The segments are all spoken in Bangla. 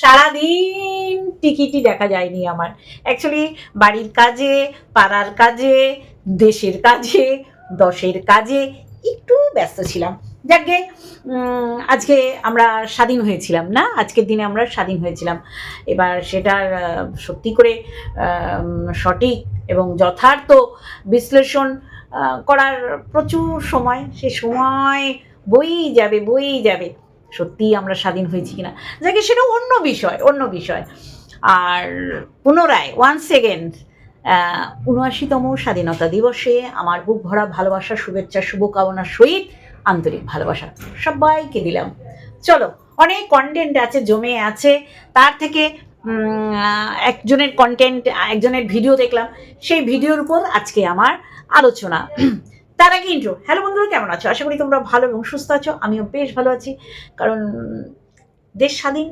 সারাদিন টিকিটই দেখা যায়নি আমার। অ্যাকচুয়ালি বাড়ির কাজে, পাড়ার কাজে, দেশের কাজে, দশের কাজে একটু ব্যস্ত ছিলাম। যাকে আজকে আমরা স্বাধীন হয়েছিলাম না? আজকের দিনে আমরা স্বাধীন হয়েছিলাম। এবার সেটার সত্যি করে সঠিক এবং যথার্থ বিশ্লেষণ করার প্রচুর সময়, সে সময় বইই যাবে বইই যাবে। সত্যিই আমরা স্বাধীন হয়েছি কিনা? যাকে সেটা অন্য বিষয় অন্য বিষয়। আর পুনরায় ওয়ান সেকেন্ড উনআশিতম স্বাধীনতা দিবসে আমার বুক ভরা ভালোবাসা, শুভেচ্ছা শুভকামনার সহিত আন্তরিক ভালোবাসা সবাইকে দিলাম। চলো, অনেক কন্টেন্ট আছে, জমে আছে। তার থেকে একজনের কন্টেন্ট একজনের ভিডিও দেখলাম। সেই ভিডিওর উপর আজকে আমার আলোচনা। তার আগে ইন্ট্রো হ্যালো বন্ধুরা, কেমন আছো? আশা করি তোমরা ভালো এবং সুস্থ আছো। আমিও বেশ ভালো আছি। কারণ দেশ স্বাধীন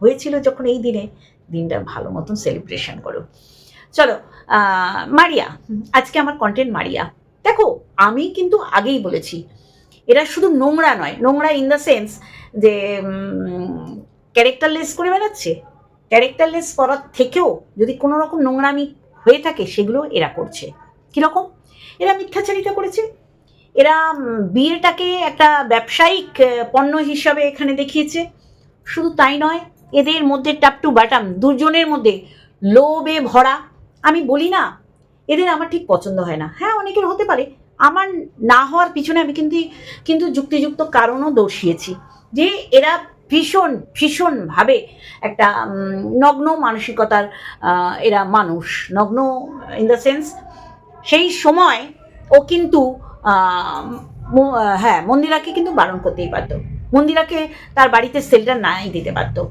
হয়েছিল যখন এই দিনে, দিনটা ভালো মতন সেলিব্রেশন করো। চলো মারিয়া, আজকে আমার কন্টেন্ট মারিয়া। দেখো, আমি কিন্তু আগেই বলেছি, এরা শুধু নোংরা নয়, নোংরা ইন দ্য সেন্স যে ক্যারেক্টারলেস করে বেড়াচ্ছে। ক্যারেক্টারলেস করার থেকেও যদি কোনো রকম নোংরামি হয়ে থাকে, সেগুলো এরা করছে। কীরকম? এরা মিথ্যাচারিতা করেছে। এরা বিয়েটাকে একটা ব্যবসায়িক পণ্য হিসাবে এখানে দেখিয়েছে। শুধু তাই নয়, এদের মধ্যে টাপ টু বাটাম, দুজনের মধ্যে লোভে ভরা। আমি বলি না, এদের আমার ঠিক পছন্দ হয় না। হ্যাঁ অনেকের হতে পারে। আমার না হওয়ার পিছনে আমি কিন্তু কিন্তু যুক্তিযুক্ত কারণও দর্শিয়েছি যে এরা ভীষণ ভীষণভাবে একটা নগ্ন মানসিকতার এরা মানুষ। নগ্ন ইন দ্য সেন্স সেই সময় ও কিন্তু হ্যাঁ মন্দিরাকে কিন্তু বারণ করতেই পারতো। মন্দিরাকে তার বাড়িতে সেলটা নাই দিতে পারতো।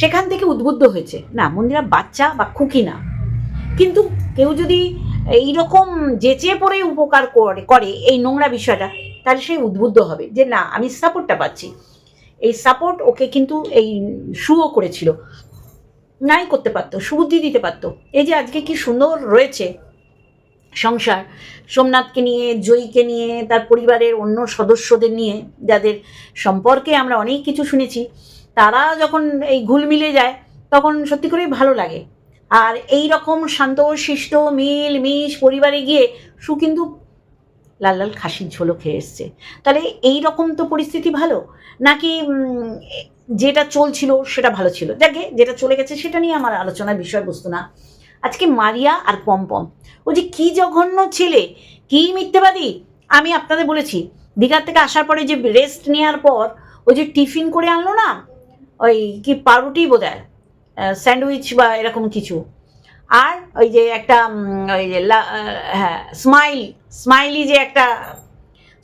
সেখান থেকে উদ্বুদ্ধ হয়েছে, না, মন্দিরা বাচ্চা বা খুকি না। কিন্তু কেউ যদি এইরকম যেচে পড়ে উপকার করে করে এই নোংরা বিষয়টা, তাহলে সে উদ্বুদ্ধ হবে যে, না, আমি সাপোর্টটা পাচ্ছি। এই সাপোর্ট ওকে কিন্তু এই শুও করেছিল। নাই করতে পারতো, সুবুদ্ধি দিতে পারতো। এই যে আজকে কি সুন্দর রয়েছে সংসার, সোমনাথকে নিয়ে, জয়ীকে নিয়ে, তার পরিবারের অন্য সদস্যদের নিয়ে যাদের সম্পর্কে আমরা অনেক কিছু শুনেছি, তারা যখন এই ঘুল মিলে যায়, তখন সত্যি করেই ভালো লাগে। আর এই রকম শান্ত, শিষ্ট, মিল, মিশ পরিবারে গিয়ে সু কিন্তু লাল লাল খাসির ঝোলও খেয়ে এসছে। তাহলে এই রকম তো পরিস্থিতি ভালো? নাকি যেটা চলছিল সেটা ভালো ছিল? দেখে যেটা চলে গেছে সেটা নিয়ে আমার আলোচনার বিষয়বস্তু না। আজকে মারিয়া আর পম্পম। ও যে কি জঘন্য ছেলে, কি মিথ্যেবাদী? আমি আপনাদের বলেছি, দীঘার থেকে আসার পরে যে রেস্ট নেওয়ার পর ও যে টিফিন করে আনলো না, ওই কি পাউরুটি বোধ হয় স্যান্ডউইচ বা এরকম কিছু। আর ওই যে একটা ওই যে হ্যাঁ স্মাইল স্মাইলি যে একটা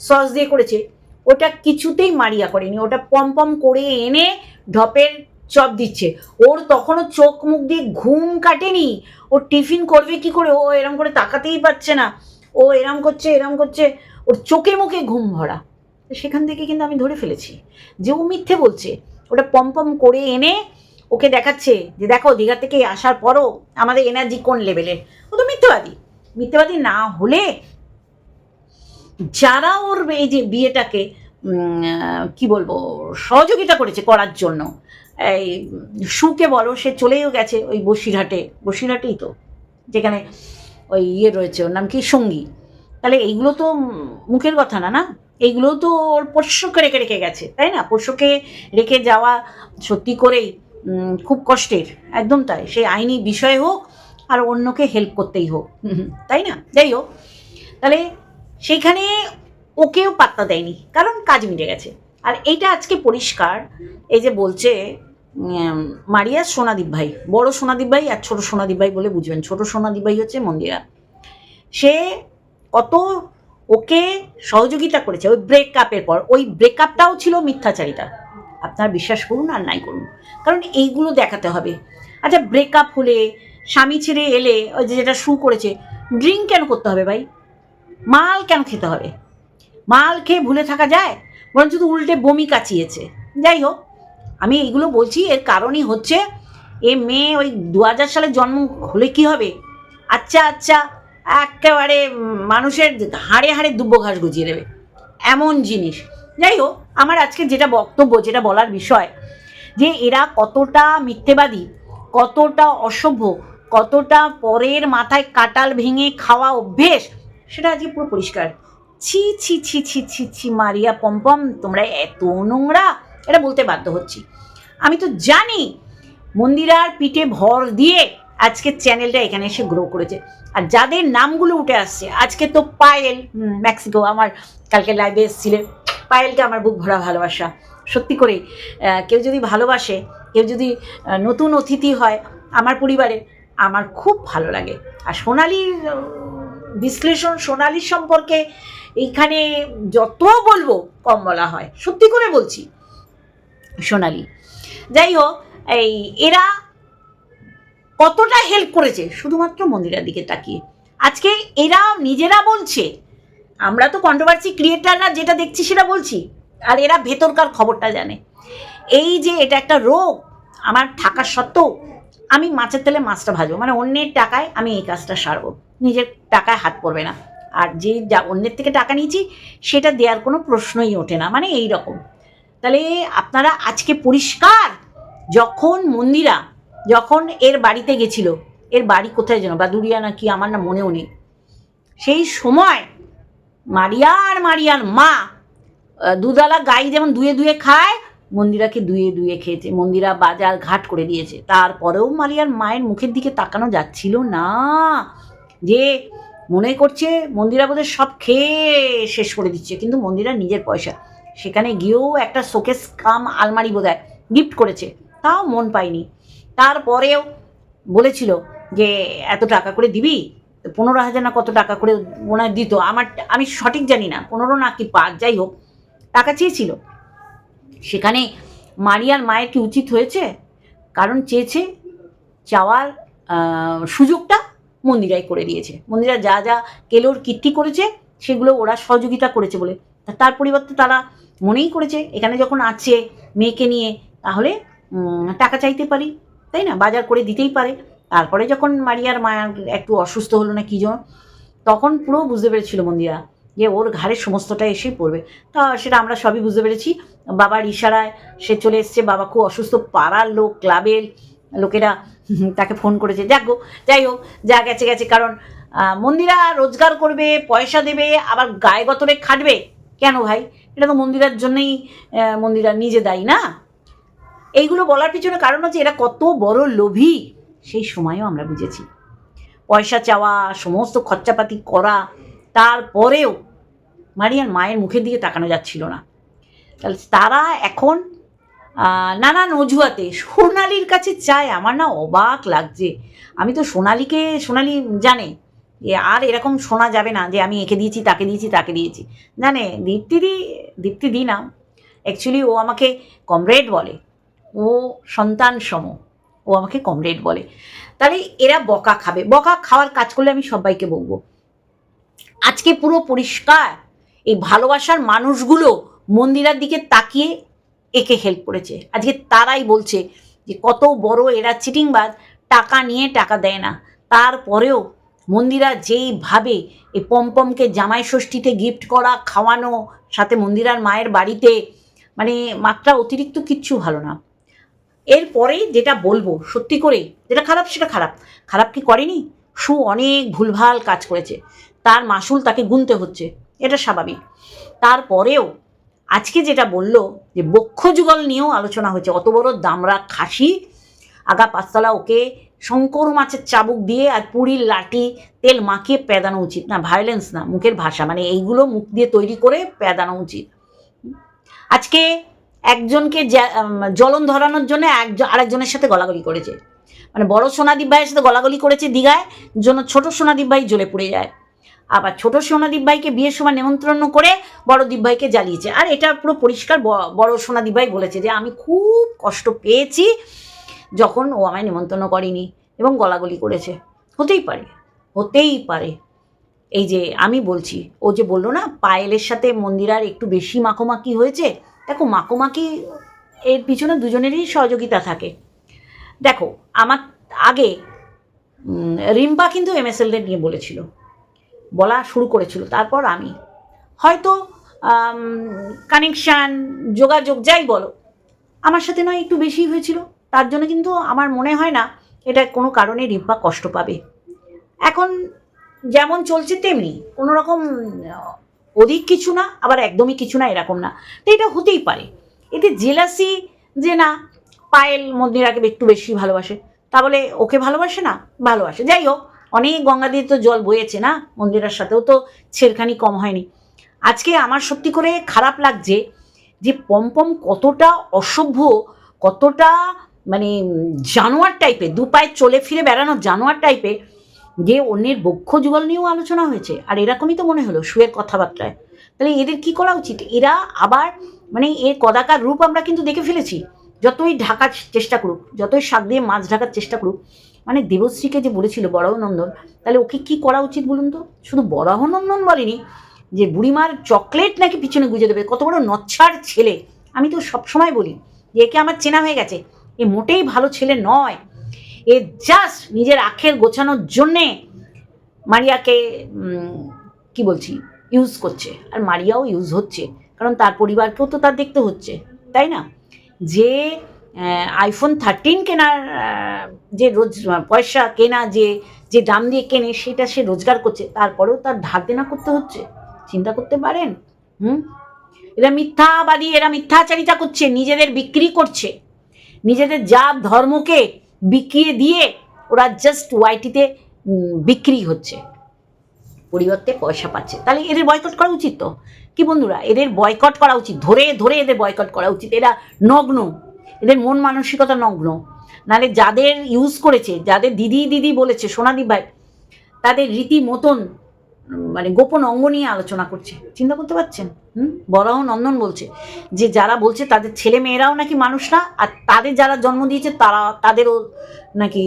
সস দিয়ে করেছে, ওটা কিছুতেই মারিয়া করেনি। ওটা পম পম করে এনে ঢপের চপ দিচ্ছে। ওর তখনও চোখ মুখ দিয়ে ঘুম কাটেনি। ও টিফিন করবে কি করে? ও এরম করে তাকাতেই পারছে না। ও এরম করছে এরম করছে। ওর চোখে মুখে ঘুম ভরা। সেখান থেকে কিন্তু আমি ধরে ফেলেছি যে ও মিথ্যে বলছে। ওটা পম পম করে এনে ওকে দেখাচ্ছে যে দেখো, দীঘা থেকে আসার পরও আমাদের এনার্জি কোন লেভেলের ও তো মিথ্যেবাদী। মিথ্যেবাদী না হলে যারা ওর এই যে বিয়েটাকে কি বলব, সহযোগিতা করেছে করার জন্য। এই সুকে বলো, সে চলেও গেছে ওই বসিরহাটে। বসিরহাটেই তো, যেখানে ওই ইয়ে রয়েছে, ওর নাম কি? সঙ্গী। তাহলে এইগুলো তো মুখের কথা না না? এইগুলো তো ওর পোষ্যকে রেখে রেখে গেছে, তাই না? পোষ্যকে রেখে যাওয়া সত্যি করেই খুব কষ্টের, একদম তাই। সে আইনি বিষয় হোক, আর অন্যকে হেল্প করতেই হোক। তাই না? যাই হোক, তাহলে সেইখানে ওকেও পাত্তা দেয়নি, কারণ কাজ মিটে গেছে। আর এইটা আজকে পরিষ্কার, এই যে বলছে মারিয়া সোনাদীপ ভাই, বড় সোনাদীপ ভাই আর ছোট সোনাদীপ ভাই বলে বুঝবেন। ছোট সোনাদীপ ভাই হচ্ছে মন্দিরা। সে কত ওকে সহযোগিতা করেছে, ওই ব্রেকআপের পর, ওই ব্রেকআপটাও ছিল মিথ্যাচারিতা। আপনার বিশ্বাস করুন আর নাই করুন। কারণ এইগুলো দেখাতে হবে। আচ্ছা ব্রেকআপ হলে, স্বামী ছেড়ে এলে, ওই যে যেটা শু করেছে ড্রিঙ্ক কেন করতে হবে ভাই? মাল কেন খেতে হবে? মাল খেয়ে ভুলে থাকা যায়, বরঞ্চ তো উল্টে বমি কাচিয়েছে। যাই হোক, আমি এইগুলো বলছি, এর কারণই হচ্ছে, এ মেয়ে ওই দু হাজার সালে জন্ম হলে কি হবে? আচ্ছা আচ্ছা একেবারে মানুষের হাড়ে হাড়ে দুব্ব ঘাস গুজিয়ে দেবে। এমন জিনিস। যাই হোক, আমার আজকে যেটা বক্তব্য, যেটা বলার বিষয়, যে এরা কতটা মিথ্যেবাদী, কতটা অসভ্য, কতটা পরের মাথায় কাটাল ভেঙে খাওয়া অভ্যেস, সেটা আজকে পুরো পরিষ্কার। ছি ছি ছি ছি ছি ছি, মারিয়া পম্পম তোমরা এত নোংরা। এটা বলতে বাধ্য হচ্ছি। আমি তো জানি মন্দিরার পিঠে ভর দিয়ে আজকে চ্যানেলটা এখানে এসে গ্রো করেছে। আর যাদের নামগুলো উঠে আসছে, আজকে তো পায়েল মেক্সিকো আমার কালকে লাইভে এসেছিলে। পায়েলকে আমার বুক ভরা ভালোবাসা। সত্যি করে কেউ যদি ভালোবাসে, কেউ যদি নতুন অতিথি হয় আমার পরিবারে, আমার খুব ভালো লাগে। আর সোনালির বিশ্লেষণ সোনালির সম্পর্কে এইখানে যত বলব কম বলা হয়। সত্যি করে বলছি। সোনালি, যাই হোক, এই এরা কতটা হেল্প করেছে শুধুমাত্র মন্দিরের দিকে তাকিয়ে। আজকে এরা নিজেরা বলছে, আমরা তো কন্ট্রোভার্সি ক্রিয়েটাররা যেটা দেখছি সেটা বলছি, আর এরা ভেতরকার খবরটা জানে। এই যে এটা একটা রোগ, আমার থাকা সত্ত্বেও আমি মাছের তেলে মাছটা ভাজবো মানে অন্যের টাকায় আমি এই কাজটা সারবো। নিজের টাকায় হাত পড়বে না। আর যে যা অন্যের থেকে টাকা নিয়েছি, সেটা দেওয়ার কোনো প্রশ্নই ওঠে না। মানে এই রকম তাহলে আপনারা আজকে পরিষ্কার যখন মন্দিরা, যখন এর বাড়িতে গেছিল, এর বাড়ি কোথায় যেন বাদুরিয়া না কি আমার না মনেও নেই, সেই সময় মারিয়া আর মারিয়ার মা দুধালা গাই যেমন দুয়ে দুয়ে খায়, মন্দিরাকে দুয়ে দুয়ে খেয়েছে। মন্দিরা বাজার ঘাট করে দিয়েছে। তারপরেও মারিয়ার মায়ের মুখের দিকে তাকানো যাচ্ছিল না যে মনে করছে মন্দিরা বোধহয় সব খেয়ে শেষ করে দিচ্ছে, কিন্তু মন্দিরা নিজের পয়সা। সেখানে গিয়েও একটা শোকেস কাম আলমারি বোধহয় গিফট করেছে, তাও মন পায়নি। তারপরেও বলেছিল যে, এত টাকা করে দিবি? পনেরো হাজার না কত টাকা করে হয় দিত? আমার, আমি সঠিক জানি না, পনেরো না কি পাঁচ, যাই হোক, টাকা চেয়েছিল। সেখানে মারিয়ার মায়ের কি উচিত হয়েছে? কারণ চেয়েছে চাওয়ার সুযোগটা মন্দিরাই করে দিয়েছে। মন্দিরা যা যা কেলোর কীর্তি করেছে, সেগুলো ওরা সহযোগিতা করেছে বলে। তার পরিবর্তে তারা মনেই করেছে, এখানে যখন আছে মেয়েকে নিয়ে, তাহলে টাকা চাইতে পারি, তাই না? বাজার করে দিতেই পারে। তারপরে যখন মারিয়ার মা একটু অসুস্থ হলো না কি জন্য তখন পুরো বুঝতে পেরেছিল মন্দিরা যে ওর ঘাড়ে সমস্তটা এসে পড়বে। তা সেটা আমরা সবই বুঝতে পেরেছি। বাবার ইশারায় সে চলে এসছে, বাবা খুব অসুস্থ, পাড়ার লোক, ক্লাবের লোকেরা তাকে ফোন করেছে। যাক গো, যাই হোক, যা গেছে গেছে। কারণ মন্দিরা রোজগার করবে, পয়সা দেবে, আবার গায়ে গতরে খাটবে। কেন ভাই? এটা তো মন্দিরার জন্যই মন্দিরা নিজে দায়ী না। এইগুলো বলার পিছনে কারণ হচ্ছে এরা কত বড় লোভী। সেই সময়ও আমরা বুঝেছি। পয়সা চাওয়া, সমস্ত খরচাপাতি করা, তারপরেও মারিয়ার মায়ের মুখের দিকে তাকানো যাচ্ছিল না। তাহলে তারা এখন নানান অজুহাতে। সোনালির কাছে চায়, আমার না অবাক লাগছে। আমি তো সোনালিকে, সোনালি জানে যে আর এরকম শোনা যাবে না যে আমি একে দিয়েছি, তাকে দিয়েছি তাকে দিয়েছি। জানে, দীপ্তিদি দীপ্তিদি না অ্যাকচুয়ালি ও আমাকে কমরেড বলে। ও সন্তান সম, ও আমাকে কমরেড বলে। তাহলে এরা বকা খাবে। বকা খাওয়ার কাজ করলে আমি সবাইকে বলব। আজকে পুরো পরিষ্কার, এই ভালোবাসার মানুষগুলো মন্দিরার দিকে তাকিয়ে একে হেল্প করেছে। আজকে তারাই বলছে যে, কত বড় এরা চিটিংবাজ, টাকা নিয়ে টাকা দেয় না। তারপরেও মন্দিরা যেইভাবে এই পমপমকে জামাই ষষ্ঠীতে গিফট করা, খাওয়ানো, সাথে মন্দিরার মায়ের বাড়িতে মানে মাত্রা অতিরিক্ত কিচ্ছু ভালো না। এরপরে যেটা বলব, সত্যি করে যেটা খারাপ সেটা খারাপ। খারাপ কি করেনি? সু অনেক ভুলভাল কাজ করেছে। তার মাসুল তাকে গুনতে হচ্ছে। এটা স্বাভাবিক। তারপরেও আজকে যেটা বলল যে বক্ষ যুগল নিয়েও আলোচনা হয়েছে, অত বড় দামরা খাসি, আগা পাঁচতলা ওকে শঙ্কর মাছের চাবুক দিয়ে আর পুরীর লাঠি, তেল মাখিয়ে পেদানো উচিত। না ভায়োলেন্স না, মুখের ভাষা মানে এইগুলো মুখ দিয়ে তৈরি করে পেদানো উচিত। আজকে একজনকে জ্বলন ধরানোর জন্য একজন আরেকজনের সাথে গলাগলি করেছে। মানে বড় সোনাদীপ ভাইয়ের সাথে গলাগলি করেছে দীঘায় জন্য ছোট সোনাদীপ ভাই জ্বলে পড়ে যায়। আবার ছোট সোনাদীপ ভাইকে বিয়ের সময় নেমন্ত্রণ করে বড় দীপ ভাইকে জ্বালিয়েছে। আর এটা পুরো পরিষ্কার বড় সোনাদীপ ভাই বলেছে যে, আমি খুব কষ্ট পেয়েছি যখন ও আমায় নেমন্তন্ন করেনি এবং গলাগলি করেছে। হতেই পারে হতেই পারে। এই যে আমি বলছি, ও যে বলল না, পায়েলের সাথে মন্দিরার একটু বেশি মাখোমাখি হয়েছে, দেখো মাখোমাখি এর পিছনে দুজনেরই সহযোগিতা থাকে। দেখো, আমার আগে রিম্পা কিন্তু এমএসএলদের নিয়ে বলেছিল। বলা শুরু করেছিল। তারপর আমি। হয়তো কানেকশান যোগাযোগ, যাই বলো, আমার সাথে নয়, একটু বেশি হয়েছিল। তার জন্য কিন্তু আমার মনে হয় না এটা কোনো কারণে রিম্পা কষ্ট পাবে। এখন যেমন চলছে তেমনি কোনো রকম অধিক কিছু না, আবার একদমই কিছু না, এরকম না। তো এটা হতেই পারে। এতে জেলাসি যে না, পায়েল মন্দিরাকে একটু বেশি ভালোবাসে, তা বলে ওকে ভালোবাসে না? ভালোবাসে। যাই হোক অনেক গঙ্গা দিয়ে তো জল বয়েছে না মন্দিরের সাথেও তো ছেড়খানি কম হয়নি। আজকে আমার সত্যি করে খারাপ লাগছে যে পম্পম কতটা অসভ্য, কতটা মানে জানোয়ার টাইপের, দু পায়ে চলে ফিরে বেড়ানো জানোয়ার টাইপের যে অন্যের বক্ষ যুগল নিয়েও আলোচনা হয়েছে। আর এরকমই তো মনে হলো শুয়ের কথাবার্তায়। তাহলে এদের কি করা উচিত? এরা আবার মানে এর কদাকার রূপ আমরা কিন্তু দেখে ফেলেছি। যতই ঢাকার চেষ্টা করুক, যতই শাক দিয়ে মাছ ঢাকার চেষ্টা করুক মানে দেবশ্রীকে যে বলেছিল বরাহনন্দন তাহলে ওকে কি করা উচিত বলুন তো? শুধু বরাহনন্দন বলেনি, যে বুড়িমার চকলেট নাকি পিছনে গুজে দেবে? কত বড় নচ্ছার ছেলে। আমি তো সবসময় বলি, যে একে আমার চেনা হয়ে গেছে, এ মোটেই ভালো ছেলে নয়। এ জাস্ট নিজের আখের গোছানোর জন্যে মারিয়াকে কি বলছি ইউজ করছে। আর মারিয়াও ইউজ হচ্ছে, কারণ তার পরিবারকেও তো তার দেখতে হচ্ছে, তাই না? যে আইফোন থার্টিন কেনার যে রোজ পয়সা কেনা, যে যে দাম দিয়ে কেনে, সেটা সে রোজগার করছে। তারপরেও তার ধার দেনা করতে হচ্ছে। চিন্তা করতে পারেন? হুম? এরা মিথ্যাবাদী, এরা মিথ্যাচারিতা করছে, নিজেদের বিক্রি করছে। নিজেদের জাত ধর্মকে বিকিয়ে দিয়ে ওরা জাস্ট ওয়াইটিতে বিক্রি হচ্ছে। পরিবর্তে পয়সা পাচ্ছে। তাহলে এদের বয়কট করা উচিত তো? কি বন্ধুরা, এদের বয়কট করা উচিত। ধরে ধরে এদের বয়কট করা উচিত। এরা নগ্ন। এদের মন মানসিকতা নগ্ন। নালে যাদের ইউজ করেছে, যাদের দিদি দিদি বলেছে সোনাদি ভাই, তাদের রীতি মতন মানে গোপন অঙ্গ নিয়ে আলোচনা করছে। চিন্তা করতে পারছেন? হুম? বরাহ নন্দন বলছে যে, যারা বলছে তাদের ছেলে মেয়েরাও নাকি মানুষ না, আর তাদের যারা জন্ম দিয়েছে তারা, তাদেরও নাকি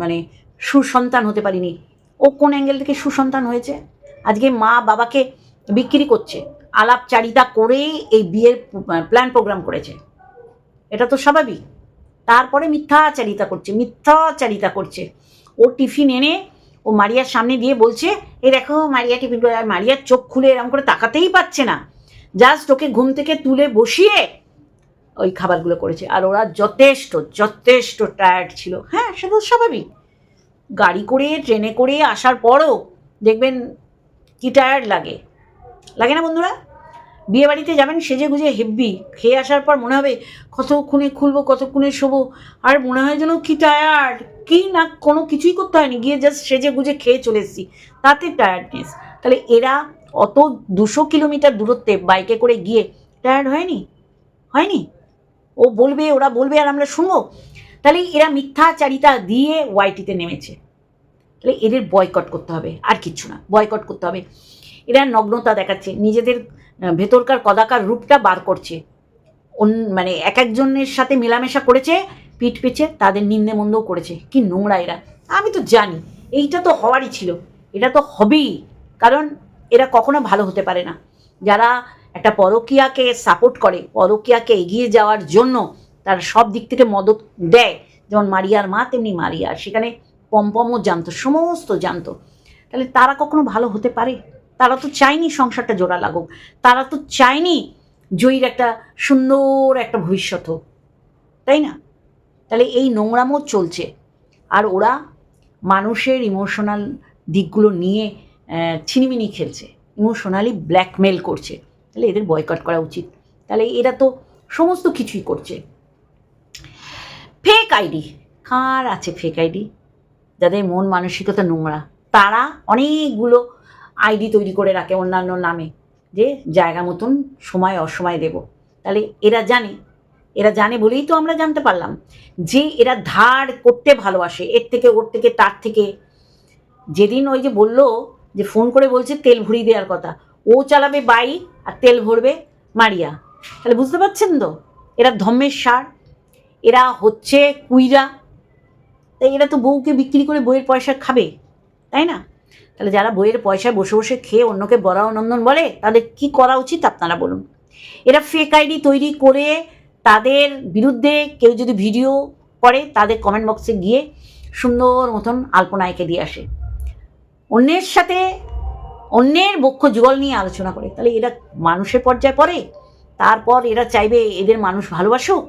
মানে সুসন্তান হতে পারিনি। ও কোন অ্যাঙ্গেল থেকে সুসন্তান হয়েছে? আজকে মা বাবাকে বিক্রি করছে, আলাপচারিতা করে এই বিয়ের প্ল্যান প্রোগ্রাম করেছে। এটা তো স্বাভাবিক। তারপরে মিথ্যাচারিতা করছে মিথ্যাচারিতা করছে। ও টিফিন এনে ও মারিয়ার সামনে দিয়ে বলছে, এই দেখো মারিয়া টিফিন আর মারিয়ার চোখ খুলে এরকম করে তাকাতেই পাচ্ছে না। জাস্ট ওকে ঘুম থেকে তুলে বসিয়ে ওই খাবারগুলো করেছে। আর ওরা যথেষ্ট যথেষ্ট টায়ার্ড ছিল। হ্যাঁ সেটা স্বাভাবিক। গাড়ি করে, ট্রেনে করে আসার পরও দেখবেন কি টায়ার্ড লাগে। লাগে না বন্ধুরা? বিয়ে বাড়িতে যাবেন, সেজে গুজে হেব্বি। খেয়ে আসার পর মনে হবে কতক্ষণে খুলবো, কতক্ষণে শোবো। আর মনে হয় যেন কি টায়ার্ড কি না কোনো কিছুই করতে হয়নি, গিয়ে জাস্ট সেজে গুজে খেয়ে চলে এসেছি। তাতে টায়ার্ডনেস তাহলে এরা অত দুশো কিলোমিটার দূরত্বে বাইকে করে গিয়ে টায়ার্ড হয়নি? হয়নি? ও বলবে, ওরা বলবে, আর আমরা শুনব। তাহলে এরা মিথ্যাচারিতা দিয়ে ওয়াইটিতে নেমেছে। তাহলে এদের বয়কট করতে হবে, আর কিচ্ছু না। বয়কট করতে হবে। এরা নগ্নতা দেখাচ্ছে। নিজেদের ভেতরকার কদাকার রূপটা বার করছে। মানে এক একজনের সাথে মেলামেশা করেছে, পিঠ পিছে তাদের নিন্দে মন্দও করেছে। কি নোংরা এরা। আমি তো জানি, এইটা তো হওয়ারই ছিল। এটা তো হবেই, কারণ এরা কখনো ভালো হতে পারে না। যারা একটা পরকীয়াকে সাপোর্ট করে, পরকীয়াকে এগিয়ে যাওয়ার জন্য তার সব দিক থেকে মদত দেয়। যেমন মারিয়ার মা, তেমনি মারিয়া সেখানে পম্পমও জানতো, সমস্ত জানতো। তাহলে তারা কখনো ভালো হতে পারে? তারা তো চায়নি সংসারটা জোড়া লাগুক। তারা তো চায়নি জয়ীর একটা সুন্দর একটা ভবিষ্যৎ হোক। তাই না? তাহলে এই নোংরামও চলছে। আর ওরা মানুষের ইমোশনাল দিকগুলো নিয়ে ছিনিমিনি খেলছে। ইমোশনালি ব্ল্যাকমেল করছে। তাহলে এদের বয়কট করা উচিত। তাহলে এরা তো সমস্ত কিছুই করছে। ফেক আইডি কার আছে ফেক আইডি যাদের মন মানসিকতা নোংরা। তারা অনেকগুলো আইডি তৈরি করে রাখে অন্যান্য নামে, যে জায়গা মতন সময় অসময় দেব। তাহলে এরা জানে এরা জানে বলেই তো আমরা জানতে পারলাম যে এরা ধার করতে ভালোবাসে, এর থেকে, ওর থেকে, তার থেকে। যেদিন ওই যে বলল যে ফোন করে বলছে তেল ভরিয়ে দেওয়ার কথা, ও চালাবে বাইক আর তেল ভরবে মারিয়া। তাহলে বুঝতে পারছেন তো? এরা ধম্মের সার, এরা হচ্ছে কুইরা। তাই এরা তো বউকে বিক্রি করে বইয়ের পয়সা খাবে, তাই না? তাহলে যারা বইয়ের পয়সায় বসে বসে খেয়ে অন্যকে বড়া নন্দন বলে, তাদের কি করা উচিত আপনারা বলুন? এরা ফেক আইডি তৈরি করে তাদের বিরুদ্ধে কেউ যদি ভিডিও করে, তাদের কমেন্ট বক্সে গিয়ে সুন্দর মতন আলপনায়কে দিয়ে আসে। অন্যের সাথে অন্যের বক্ষ যুগল নিয়ে আলোচনা করে। তাহলে এরা মানুষের পর্যায়ে পড়ে, তারপর এরা চাইবে এদের মানুষ ভালোবাসুক,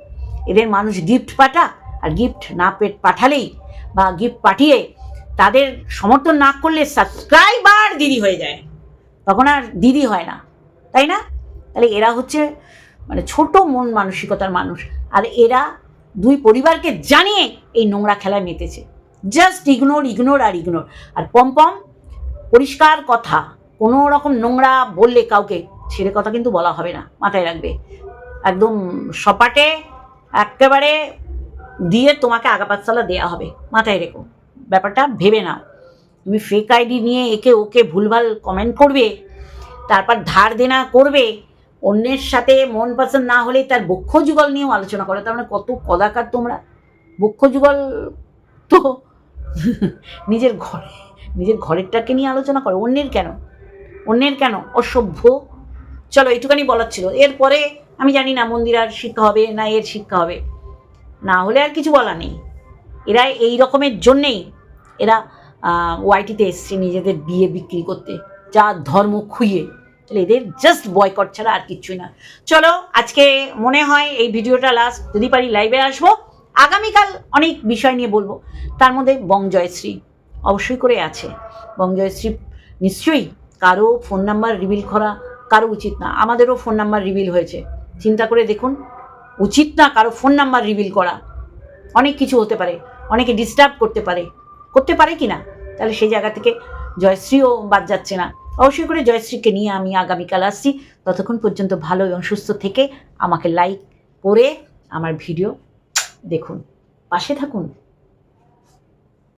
এদের মানুষ গিফট পাঠা আর গিফট না পেট পাঠালেই বা গিফট পাঠিয়ে তাদের সমর্থন না করলে সাবস্ক্রাইবার দিদি হয়ে যায়। তখন আর দিদি হয় না, তাই না? তাহলে এরা হচ্ছে মানে ছোট মন মানসিকতার মানুষ। আর এরা দুই পরিবারকে জানিয়ে এই নোংরা খেলায় মেতেছে। জাস্ট ইগনোর ইগনোর আর ইগনোর আর পম্পম পরিষ্কার কথা। কোনো রকম নোংরা বললে কাউকে ছেড়ে কথা কিন্তু বলা হবে না, মাথায় রাখবে। একদম সপাটে, একেবারে দিয়ে তোমাকে আগা পাঁচতলা দেওয়া হবে, মাথায় রেখো। ব্যাপারটা ভেবে নাও। তুমি ফেক আইডি নিয়ে একে ওকে ভুলভাল কমেন্ট করবে, তারপর ধার দেনা করবে, অন্যের সাথে মন পছন্দ না হলে তার বক্ষ যুগল নিয়েও আলোচনা করে। তার মানে কত কদাকার তোমরা। বক্ষ যুগল তো নিজের ঘরে, নিজের ঘরেরটাকে নিয়ে আলোচনা করো। অন্যের কেন? অন্যের কেন? অসভ্য। চলো এইটুখানি বলার ছিল। এরপরে আমি জানি না মন্দিরার শিক্ষা হবে না এর শিক্ষা হবে। না হলে আর কিছু বলা নেই। এরা এই রকমের জন্যেই এরা ওয়াইটিতে এসছে নিজেদের বিয়ে বিক্রি করতে। যা ধর্ম খুইয়ে। তাহলে এদের জাস্ট বয়কট ছাড়া আর কিছুই না। চলো, আজকে মনে হয় এই ভিডিওটা লাস্ট যদি পারি লাইভে আসব। আগামীকাল অনেক বিষয় নিয়ে বলব। তার মধ্যে বং জয়শ্রী অবশ্যই করে আছে। বং জয়শ্রী নিশ্চয়ই কারও ফোন নাম্বার রিভিল করা কারও উচিত না। আমাদেরও ফোন নাম্বার রিভিল হয়েছে। চিন্তা করে দেখুন, উচিত না কারও ফোন নাম্বার রিভিল করা। অনেক কিছু হতে পারে, অনেকে ডিস্টার্ব করতে পারে। করতে পারে কি না? তাহলে সেই জায়গা থেকে জয়শ্রীও বাদ যাচ্ছে না। অবশ্যই করে জয়শ্রীকে নিয়ে আমি আগামীকাল আসছি। ততক্ষণ পর্যন্ত ভালো এবং সুস্থ থেকে আমাকে লাইক করে আমার ভিডিও দেখুন। পাশে থাকুন।